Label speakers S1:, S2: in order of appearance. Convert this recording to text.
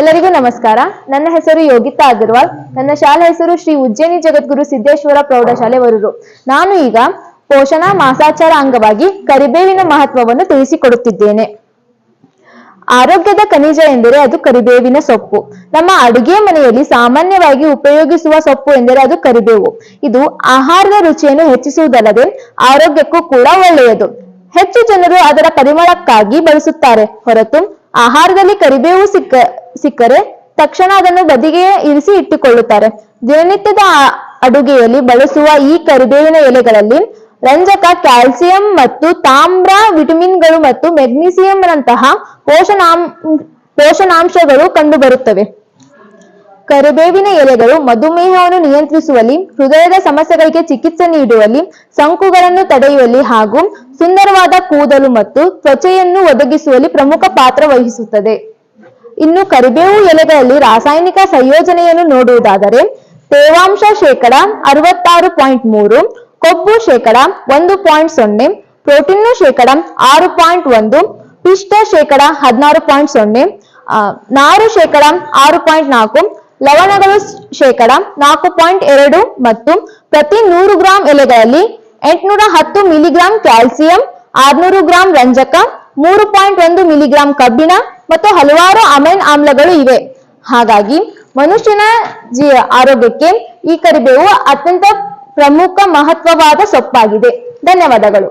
S1: ಎಲ್ಲರಿಗೂ ನಮಸ್ಕಾರ. ನನ್ನ ಹೆಸರು ಯೋಗಿತಾ ಅಗರ್ವಾಲ್. ನನ್ನ ಶಾಲೆ ಹೆಸರು ಶ್ರೀ ಉಜ್ಜಯಿನಿ ಜಗದ್ಗುರು ಸಿದ್ದೇಶ್ವರ ಪ್ರೌಢಶಾಲೆ ವರೂರು ನಾನು ಈಗ ಪೋಷಣಾ ಮಾಸಾಚಾರ ಅಂಗವಾಗಿ ಕರಿಬೇವಿನ ಮಹತ್ವವನ್ನು ತಿಳಿಸಿಕೊಡುತ್ತಿದ್ದೇನೆ. ಆರೋಗ್ಯದ ಖನಿಜ ಎಂದರೆ ಅದು ಕರಿಬೇವಿನ ಸೊಪ್ಪು. ನಮ್ಮ ಅಡುಗೆ ಮನೆಯಲ್ಲಿ ಸಾಮಾನ್ಯವಾಗಿ ಉಪಯೋಗಿಸುವ ಸೊಪ್ಪು ಎಂದರೆ ಅದು ಕರಿಬೇವು. ಇದು ಆಹಾರದ ರುಚಿಯನ್ನು ಹೆಚ್ಚಿಸುವುದಲ್ಲದೆ ಆರೋಗ್ಯಕ್ಕೂ ಕೂಡ ಒಳ್ಳೆಯದು. ಹೆಚ್ಚು ಜನರು ಅದರ ಪರಿಮಳಕ್ಕಾಗಿ ಬಳಸುತ್ತಾರೆ. ಹೊರತು ಆಹಾರದಲ್ಲಿ ಕರಿಬೇವು ಸಿಕ್ಕ ಸಿಕ್ಕರೆ ತಕ್ಷಣ ಅದನ್ನು ಬದಿಗೆ ಇರಿಸಿ ಇಟ್ಟುಕೊಳ್ಳುತ್ತಾರೆ. ದಿನನಿತ್ಯದ ಅಡುಗೆಯಲ್ಲಿ ಬಳಸುವ ಈ ಕರಿಬೇವಿನ ಎಲೆಗಳಲ್ಲಿ ರಂಜಕ, ಕ್ಯಾಲ್ಸಿಯಂ ಮತ್ತು ತಾಮ್ರ, ವಿಟಮಿನ್ಗಳು ಮತ್ತು ಮೆಗ್ನೀಸಿಯಂನಂತಹ ಪೋಷಣಾಂ, ಪೋಷಣಾಂಶಗಳು ಕಂಡುಬರುತ್ತವೆ. ಕರಿಬೇವಿನ ಎಲೆಗಳು ಮಧುಮೇಹವನ್ನು ನಿಯಂತ್ರಿಸುವಲ್ಲಿ, ಹೃದಯದ ಸಮಸ್ಯೆಗಳಿಗೆ ಚಿಕಿತ್ಸೆ ನೀಡುವಲ್ಲಿ, ಸಂಕುಗಳನ್ನು ತಡೆಯುವಲ್ಲಿ ಹಾಗೂ ಸುಂದರವಾದ ಕೂದಲು ಮತ್ತು ತ್ವಚೆಯನ್ನು ಒದಗಿಸುವಲ್ಲಿ ಪ್ರಮುಖ ಪಾತ್ರ ವಹಿಸುತ್ತದೆ. ಇನ್ನು ಕರಿಬೇವು ಎಲೆಗಳಲ್ಲಿ ರಾಸಾಯನಿಕ ಸಂಯೋಜನೆಯನ್ನು ನೋಡುವುದಾದರೆ ತೇವಾಂಶ ಶೇಕಡ ಅರವತ್ತಾರು ಪಾಯಿಂಟ್ ಮೂರು, ಕೊಬ್ಬು ಶೇಕಡ ಒಂದು ಪಾಯಿಂಟ್ ಸೊನ್ನೆ, ಪ್ರೋಟೀನು ಶೇಕಡ ಆರು ಪಾಯಿಂಟ್ ಒಂದು, ಪಿಷ್ಟ ಶೇಕಡ ಹದಿನಾರು ಪಾಯಿಂಟ್ ಸೊನ್ನೆ ನಾರು ಶೇಕಡ ಆರು ಪಾಯಿಂಟ್ ನಾಲ್ಕು, ಲವಣಗಳು ಶೇಕಡ ನಾಲ್ಕು ಪಾಯಿಂಟ್ ಎರಡು ಮತ್ತು ಪ್ರತಿ ನೂರು ಗ್ರಾಂ ಎಲೆಗಳಲ್ಲಿ ಎಂಟುನೂರ ಹತ್ತು ಮಿಲಿಗ್ರಾಂ ಕ್ಯಾಲ್ಸಿಯಂ, ಆರ್ನೂರು ಗ್ರಾಂ ರಂಜಕ, ಮೂರು ಪಾಯಿಂಟ್ ಒಂದು ಮಿಲಿಗ್ರಾಂ ಕಬ್ಬಿಣ ಮತ್ತು ಹಲವಾರು ಅಮೈನ್ ಆಮ್ಲಗಳು ಇವೆ. ಹಾಗಾಗಿ ಮನುಷ್ಯನ ಜೀ ಆರೋಗ್ಯಕ್ಕೆ ಈ ಕರಿಬೇವು ಅತ್ಯಂತ ಪ್ರಮುಖ ಮಹತ್ವವಾದ ಸೊಪ್ಪಾಗಿದೆ. ಧನ್ಯವಾದಗಳು.